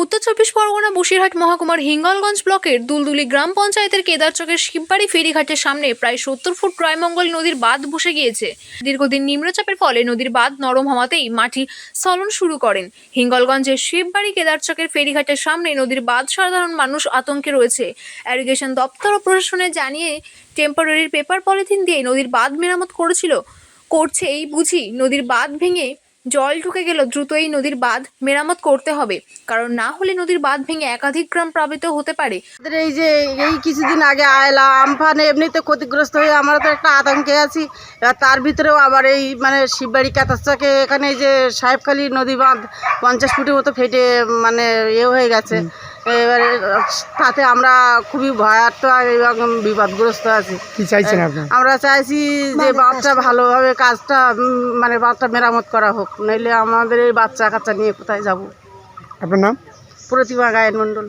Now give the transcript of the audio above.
উত্তর চব্বিশ পরগনা বসিরহাট মহকুমার হিঙ্গলগঞ্জ ব্লকের দুলদুলি গ্রাম পঞ্চায়েতের কেদারচকের শিববাড়ি ফেরিঘাটের সামনে প্রায় সত্তর ফুট রায়মঙ্গল নদীর বাঁধ বসে গিয়েছে। দীর্ঘদিন নিম্নচাপের ফলে নদীর বাঁধ নরম হওয়াতেই মাটি স্খলন শুরু করেন। হিঙ্গলগঞ্জের শিববাড়ি কেদারচকের ফেরিঘাটের সামনে নদীর বাঁধ সাধারণ মানুষ আতঙ্কে রয়েছে। অ্যারিগেশন দপ্তর ও প্রশাসনে জানিয়ে টেম্পোরারি পেপার পলিথিন দিয়ে নদীর বাঁধ মেরামত করেছিল। করছে এই বুঝি নদীর বাঁধ ভেঙে জল ঢুকে গেল দ্রুত এই নদীর বাঁধ মেরামত করতে হবে। কারণ না হলে নদীর বাঁধ ভেঙে একাধিক গ্রাম প্লাবিত হতে পারে। এই যে এই কিছুদিন আগে আয়লা আমফানে এমনিতে ক্ষতিগ্রস্ত হয়ে আমরা তো একটা আতঙ্কে আছি। এবার তার ভিতরেও আবার এই মানে শিববাড়ি কাতাচাকে এখানে এই যে সাহেবখালী নদী বাঁধ পঞ্চাশ ফুটের মতো ফেটে মানে ইয়ে হয়ে গেছে। এবারে তাতে আমরা খুবই ভয়ার্থ এবং বিপদগ্রস্ত আছি। কি চাইছেন আপনি? আমরা চাইছি যে বাঁধটা ভালোভাবে কাজটা মানে বাঁধটা মেরামত করা হোক নইলে আমাদের এই বাচ্চা কাচ্চা নিয়ে কোথায় যাব? আপনার নাম? প্রতিমা গায়ন মণ্ডল।